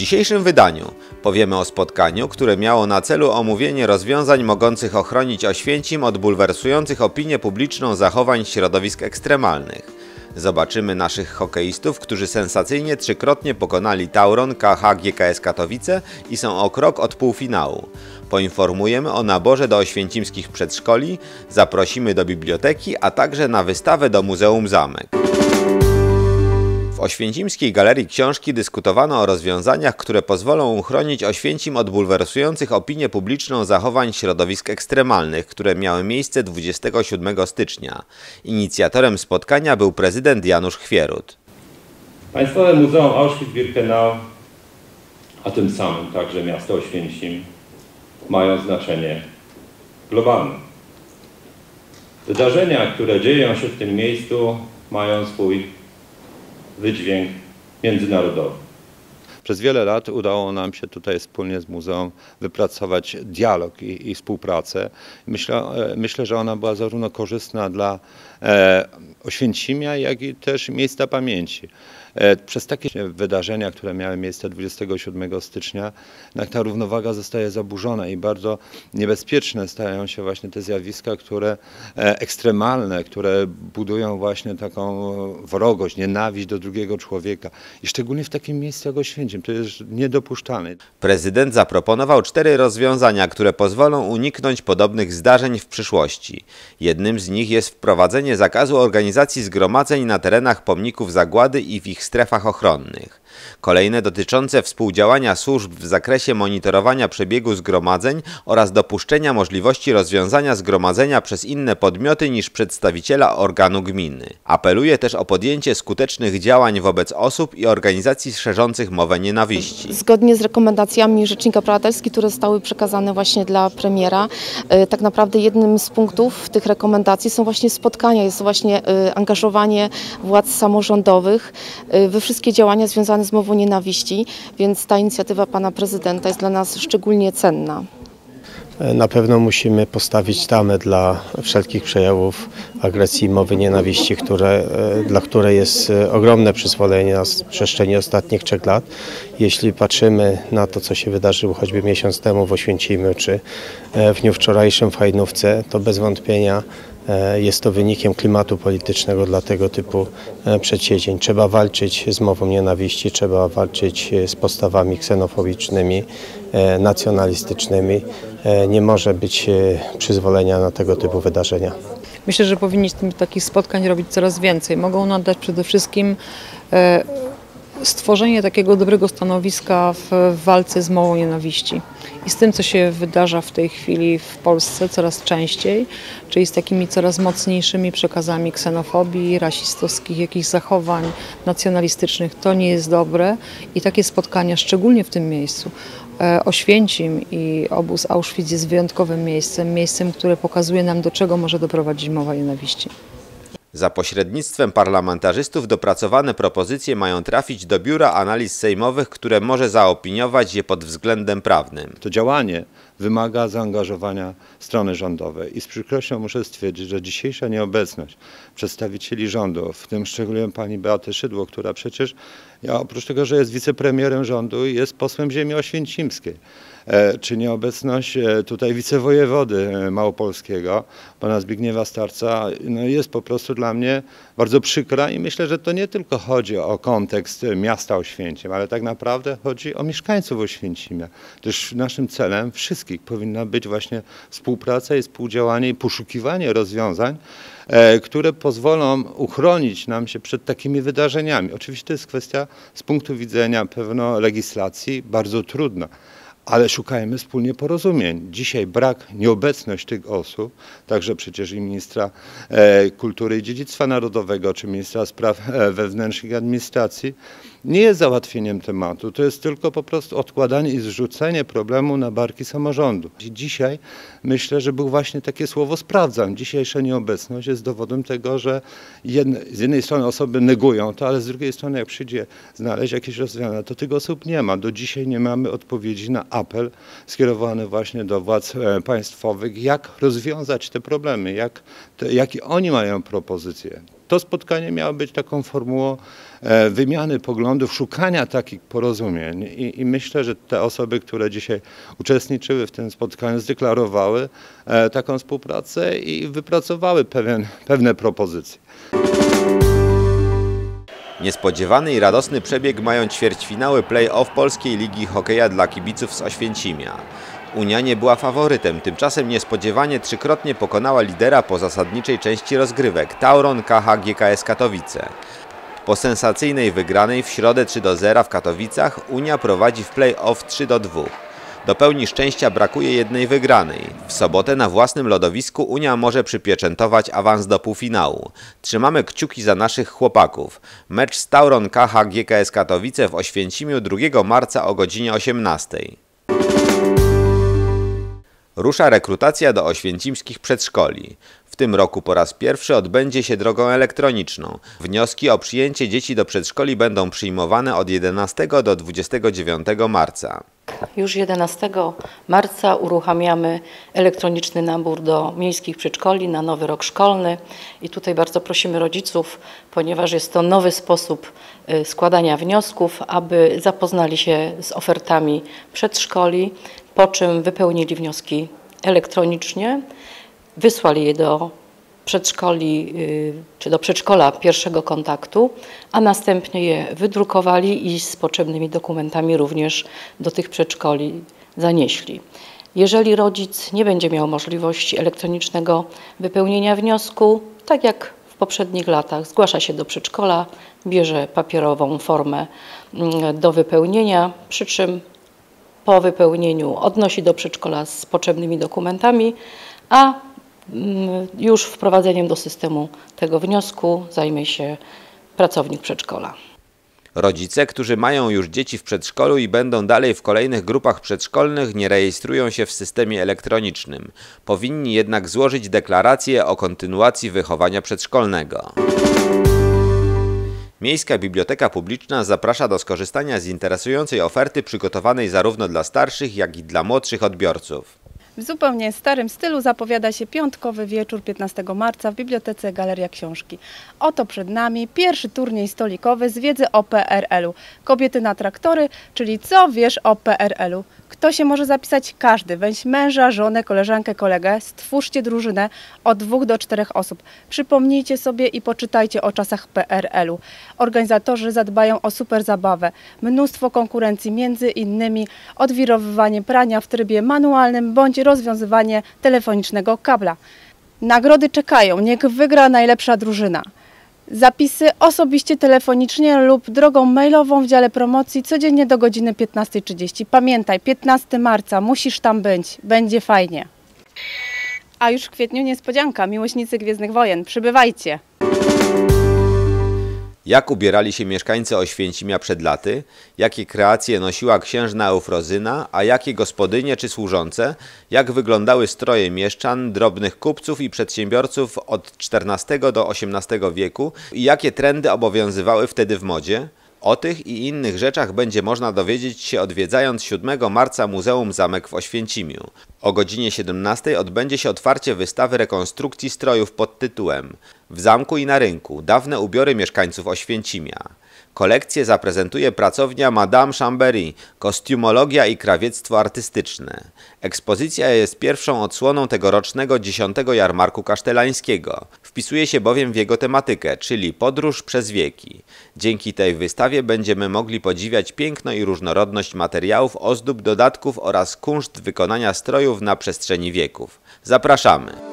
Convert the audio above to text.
dzisiejszym wydaniu powiemy o spotkaniu, które miało na celu omówienie rozwiązań mogących ochronić Oświęcim od bulwersujących opinię publiczną zachowań środowisk ekstremalnych. Zobaczymy naszych hokeistów, którzy sensacyjnie trzykrotnie pokonali Tauron KH GKS Katowice i są o krok od półfinału. Poinformujemy o naborze do oświęcimskich przedszkoli, zaprosimy do biblioteki, a także na wystawę do Muzeum Zamek. W Oświęcimskiej Galerii Książki dyskutowano o rozwiązaniach, które pozwolą uchronić Oświęcim od bulwersujących opinię publiczną zachowań środowisk ekstremalnych, które miały miejsce 27 stycznia. Inicjatorem spotkania był prezydent Janusz Chwierut. Państwowe Muzeum Auschwitz-Birkenau, a tym samym także miasto Oświęcim, mają znaczenie globalne. Wydarzenia, które dzieją się w tym miejscu, mają swój wydźwięk międzynarodowy. Przez wiele lat udało nam się tutaj wspólnie z muzeum wypracować dialog i, i współpracę. Myślę, e, myślę, że ona była zarówno korzystna dla e, Oświęcimia, jak i też miejsca pamięci. E, przez takie wydarzenia, które miały miejsce 27 stycznia, ta równowaga zostaje zaburzona i bardzo niebezpieczne stają się właśnie te zjawiska, które e, ekstremalne, które budują właśnie taką wrogość, nienawiść do drugiego człowieka. I szczególnie w takim miejscu jak Oświęcim, to jest niedopuszczalne. Prezydent zaproponował cztery rozwiązania, które pozwolą uniknąć podobnych zdarzeń w przyszłości. Jednym z nich jest wprowadzenie zakazu organizacji zgromadzeń na terenach pomników zagłady i w ich strefach ochronnych. Kolejne dotyczące współdziałania służb w zakresie monitorowania przebiegu zgromadzeń oraz dopuszczenia możliwości rozwiązania zgromadzenia przez inne podmioty niż przedstawiciela organu gminy. Apeluje też o podjęcie skutecznych działań wobec osób i organizacji szerzących mowę nienawiści. Zgodnie z rekomendacjami Rzecznika Praw Obywatelskich, które zostały przekazane właśnie dla premiera, e, tak naprawdę jednym z punktów tych rekomendacji są właśnie spotkania, jest właśnie e, angażowanie władz samorządowych e, we wszystkie działania związane z mową nienawiści, więc ta inicjatywa pana prezydenta jest dla nas szczególnie cenna. Na pewno musimy postawić tamę dla wszelkich przejawów agresji i mowy nienawiści, które, e, dla której jest e, ogromne przyzwolenie na przestrzeni ostatnich trzech lat. Jeśli patrzymy na to, co się wydarzyło choćby miesiąc temu w Oświęcimiu, czy e, w dniu wczorajszym w Hajdnówce, to bez wątpienia E, jest to wynikiem klimatu politycznego dla tego typu e, przedsięwzięć. Trzeba walczyć z mową nienawiści, trzeba walczyć z postawami ksenofobicznymi, nacjonalistycznymi. Nie może być przyzwolenia na tego typu wydarzenia. Myślę, że powinniśmy takich spotkań robić coraz więcej. Mogą nam dać przede wszystkim stworzenie takiego dobrego stanowiska w walce z mową nienawiści i z tym, co się wydarza w tej chwili w Polsce coraz częściej, czyli z takimi coraz mocniejszymi przekazami ksenofobii, rasistowskich jakichś zachowań nacjonalistycznych. To nie jest dobre i takie spotkania, szczególnie w tym miejscu, e, Oświęcim i obóz Auschwitz jest wyjątkowym miejscem, miejscem, które pokazuje nam, do czego może doprowadzić mowa nienawiści. Za pośrednictwem parlamentarzystów dopracowane propozycje mają trafić do Biura Analiz Sejmowych, które może zaopiniować je pod względem prawnym. To działanie wymaga zaangażowania strony rządowej i z przykrością muszę stwierdzić, że dzisiejsza nieobecność przedstawicieli rządu, w tym szczególnie pani Beaty Szydło, która przecież ja oprócz tego, że jest wicepremierem rządu, jest posłem ziemi oświęcimskiej. E, czy nieobecność e, tutaj wicewojewody e, małopolskiego, pana Zbigniewa Starca, no jest po prostu dla mnie bardzo przykra i myślę, że to nie tylko chodzi o kontekst miasta Oświęcim, ale tak naprawdę chodzi o mieszkańców Oświęcimia. Też naszym celem wszystkich powinna być właśnie współpraca i współdziałanie i poszukiwanie rozwiązań, które pozwolą uchronić nam się przed takimi wydarzeniami. Oczywiście to jest kwestia z punktu widzenia pewno legislacji bardzo trudna ale szukajmy wspólnie porozumień. Dzisiaj brak, nieobecność tych osób, także przecież i ministra e, kultury i dziedzictwa narodowego, czy ministra spraw e, wewnętrznych i administracji, nie jest załatwieniem tematu. To jest tylko po prostu odkładanie i zrzucenie problemu na barki samorządu. Dzisiaj myślę, że był właśnie takie słowo sprawdzam. Dzisiejsza nieobecność jest dowodem tego, że jedne, z jednej strony osoby negują to, ale z drugiej strony jak przyjdzie znaleźć jakieś rozwiązania, to tych osób nie ma. Do dzisiaj nie mamy odpowiedzi na apel skierowany właśnie do władz e, państwowych, jak rozwiązać te problemy, jak, te, jakie oni mają propozycje. To spotkanie miało być taką formułą e, wymiany poglądów, szukania takich porozumień I, i myślę, że te osoby, które dzisiaj uczestniczyły w tym spotkaniu, zdeklarowały e, taką współpracę i wypracowały pewien, pewne propozycje. Niespodziewany i radosny przebieg mają ćwierćfinały play-off Polskiej Ligi Hokeja dla kibiców z Oświęcimia. Unia nie była faworytem, tymczasem niespodziewanie trzykrotnie pokonała lidera po zasadniczej części rozgrywek Tauron KH GKS Katowice. Po sensacyjnej wygranej w środę 3 do 0 w Katowicach Unia prowadzi w play-off 3 do 2. Do pełni szczęścia brakuje jednej wygranej. W sobotę na własnym lodowisku Unia może przypieczętować awans do półfinału. Trzymamy kciuki za naszych chłopaków. Mecz z Tauron KH GKS Katowice w Oświęcimiu 2 marca o godzinie 18. Rusza rekrutacja do oświęcimskich przedszkoli. W tym roku po raz pierwszy odbędzie się drogą elektroniczną. Wnioski o przyjęcie dzieci do przedszkoli będą przyjmowane od 11 do 29 marca. Już 11 marca uruchamiamy elektroniczny nabór do miejskich przedszkoli na nowy rok szkolny. I tutaj bardzo prosimy rodziców, ponieważ jest to nowy sposób y, składania wniosków, aby zapoznali się z ofertami przedszkoli, po czym wypełnili wnioski elektronicznie, wysłali je do przedszkoli y, czy do przedszkola pierwszego kontaktu, a następnie je wydrukowali i z potrzebnymi dokumentami również do tych przedszkoli zanieśli. Jeżeli rodzic nie będzie miał możliwości elektronicznego wypełnienia wniosku, tak jak w poprzednich latach, zgłasza się do przedszkola, bierze papierową formę mm, do wypełnienia, przy czym po wypełnieniu odnosi do przedszkola z potrzebnymi dokumentami, a już wprowadzeniem do systemu tego wniosku zajmie się pracownik przedszkola. Rodzice, którzy mają już dzieci w przedszkolu i będą dalej w kolejnych grupach przedszkolnych, nie rejestrują się w systemie elektronicznym. Powinni jednak złożyć deklarację o kontynuacji wychowania przedszkolnego. Miejska Biblioteka Publiczna zaprasza do skorzystania z interesującej oferty przygotowanej zarówno dla starszych, jak i dla młodszych odbiorców. W zupełnie starym stylu zapowiada się piątkowy wieczór 15 marca w Bibliotece Galeria Książki. Oto przed nami pierwszy turniej stolikowy z wiedzy o PRL-u. Kobiety na traktory, czyli co wiesz o PRL-u? Kto się może zapisać? Każdy. Weź męża, żonę, koleżankę, kolegę. Stwórzcie drużynę od dwóch do czterech osób. Przypomnijcie sobie i poczytajcie o czasach PRL-u. Organizatorzy zadbają o super zabawę. Mnóstwo konkurencji, między innymi odwirowywanie prania w trybie manualnym bądź rozwiązywanie telefonicznego kabla. Nagrody czekają. Niech wygra najlepsza drużyna. Zapisy osobiście, telefonicznie lub drogą mailową w dziale promocji codziennie do godziny 15.30. Pamiętaj, 15 marca musisz tam być, będzie fajnie. A już w kwietniu niespodzianka, miłośnicy Gwiezdnych Wojen, przybywajcie! Jak ubierali się mieszkańcy Oświęcimia przed laty, jakie kreacje nosiła księżna Eufrozyna, a jakie gospodynie czy służące, jak wyglądały stroje mieszczan, drobnych kupców i przedsiębiorców od XIV do XVIII wieku? I jakie trendy obowiązywały wtedy w modzie, o tych i innych rzeczach będzie można dowiedzieć się odwiedzając 7 marca Muzeum Zamek w Oświęcimiu. O godzinie 17 odbędzie się otwarcie wystawy rekonstrukcji strojów pod tytułem W zamku i na rynku dawne ubiory mieszkańców Oświęcimia. Kolekcję zaprezentuje pracownia Madame Chambéry, kostiumologia i krawiectwo artystyczne. Ekspozycja jest pierwszą odsłoną tegorocznego dziesiątego jarmarku kasztelańskiego. Wpisuje się bowiem w jego tematykę, czyli podróż przez wieki. Dzięki tej wystawie będziemy mogli podziwiać piękno i różnorodność materiałów, ozdób, dodatków oraz kunszt wykonania strojów na przestrzeni wieków. Zapraszamy!